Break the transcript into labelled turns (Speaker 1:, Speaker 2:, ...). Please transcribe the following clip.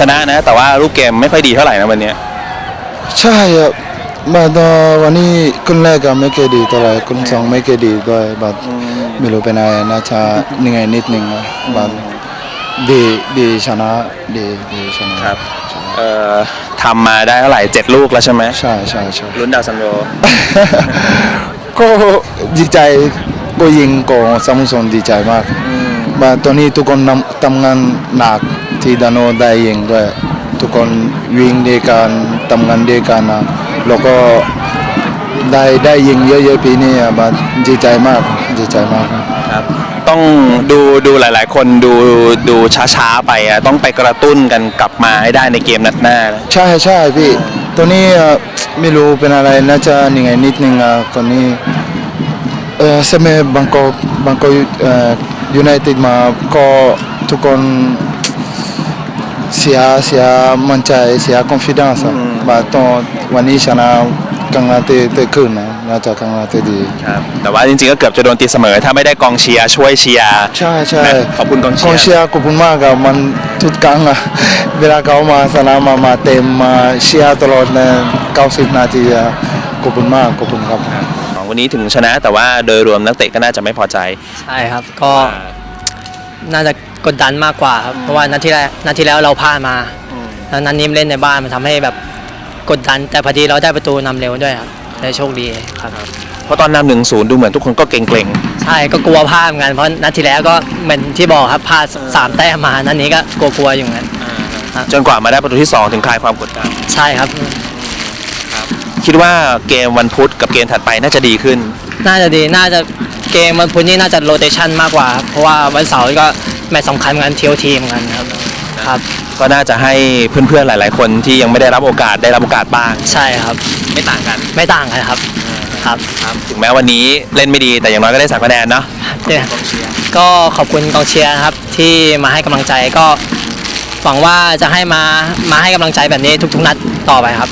Speaker 1: ชนะนะ แต่ว่ารูปเกมไม่ค่อยดีเท่าไหร่นะวันเนี้ย
Speaker 2: ใช่ครับบัดวันนี้คุณแรกก็ไม่เคอยดีเท่าไหร่คุณสองไม่เคอยดีด้วยบัดไม่รู้เป็นอะไรน่าจะเหนื่อยนิดนึงนะบัดดีดีชนะดีดีชนะครับ
Speaker 1: เอ่อทำมาได้เท่าไหร่เจ็ดลูกแล้วใช่ไหม
Speaker 2: ใช่ใช่ใช่
Speaker 1: ลุ้นดาวซันโว
Speaker 2: ก็ดีใจก็ยิงก็สมุทรดีใจมากบาตอนนี้ทุกคนทำทำงานหนัก ที่ดานโนได้ยิงด้วย ทุกคนวิ่งด้วยกันทำงานด้วยกันนะแล้วก็ได้ได้ยิงเยอะๆปีนี้อะบาดีใจมากดีใจมากครับ
Speaker 1: ครับ ต้องดูดูหลาย ๆ คนดูดูช้าๆไปอะต้องไปกระตุ้นกันกลับมาให้ได้ในเกมนัดหน้านะ
Speaker 2: ใช่ใช่พี่ตัวนี้อะไม่รู้เป็นอะไรน่าจะยังไงนิดนึงอะคนนี้เออสมัยบางกอกบางกอกเอ่อยูไนเต็ดมาก็ทุกคน เสียเสียมั่นใจเสีย confidence อะบาตอนวันนี้ชนะกังนาเตเตขึ้นนะน่าจะกังนาเตดี
Speaker 1: ครับแต่ว่าจริงๆก็เกือบจะโดนตีเสมอ ถ้าไม่ได้กองเชียร์ช่วยเชียร์
Speaker 2: ใช่ใช่
Speaker 1: นะขอบคุณกองเชียร์
Speaker 2: กองเชียร์ ขอบคุณมากครับมันทุกครั้งอะ เวลาเขามาสนามมามาเต็มมาเชียร์ตลอดใน90 นาทีอะขอบคุณมากขอบคุณครับ
Speaker 1: วันนี้ถึงชนะแต่ว่าโดยรวมนักเตะก็น่าจะไม่พอใจ
Speaker 3: ใช่ครับ ก็น่าจะ กดดันมากกว่าครับเพราะว่านัดที่แล้วนัดที่แล้วเราพลาดมาแล้วนัดนี้เล่นในบ้านมันทำให้แบบกดดัน แต่พอดีเราได้ประตูนำเร็วด้วยครับได้โชคดีครับ
Speaker 1: เพราะตอนนำหนึ่งศูนย์ดูเหมือนทุกคนก็เกรง
Speaker 3: ใช่ก็กลัวพลาดเหมือนกันเพราะนัดที่แล้วก็เหมือนที่บอกครับพลาดสามแต้มมานัดนี้ก็กลัวๆอยู่เหมือนกัน
Speaker 1: ๆจนกว่ามาได้ประตูที่2ถึงคลายความกดดัน
Speaker 3: ใช่ครับ
Speaker 1: คิดว่าเกมวันพุธกับเกมถัดไปน่าจะดีขึ้น
Speaker 3: น่าจะดี น่าจะเกมวันพุธนี้น่าจะโรเตชันมากกว่าครับเพราะว่าวันเสาร์ก็ แมตช์สำคัญเหมือนกันเทียวทีมกันครับครับ
Speaker 1: ก็น่าจะให้เพื่อนๆหลาย ๆ คนที่ยังไม่ได้รับโอกาสได้รับโอกาสบ้าง
Speaker 3: ใช่ครับ
Speaker 1: ไม่ต่างกัน
Speaker 3: ไม่ต่างกันครับครับ
Speaker 1: ถึงแม้วันนี้เล่นไม่ดีแต่อย่างน้อยก็ได้สามคะแนนเนาะ
Speaker 3: เนี่ยก็ขอบคุณกองเชียร์นะครับที่มาให้กำลังใจก็หวังว่าจะให้มามาให้กำลังใจแบบนี้ทุกๆนัดต่อไปครับ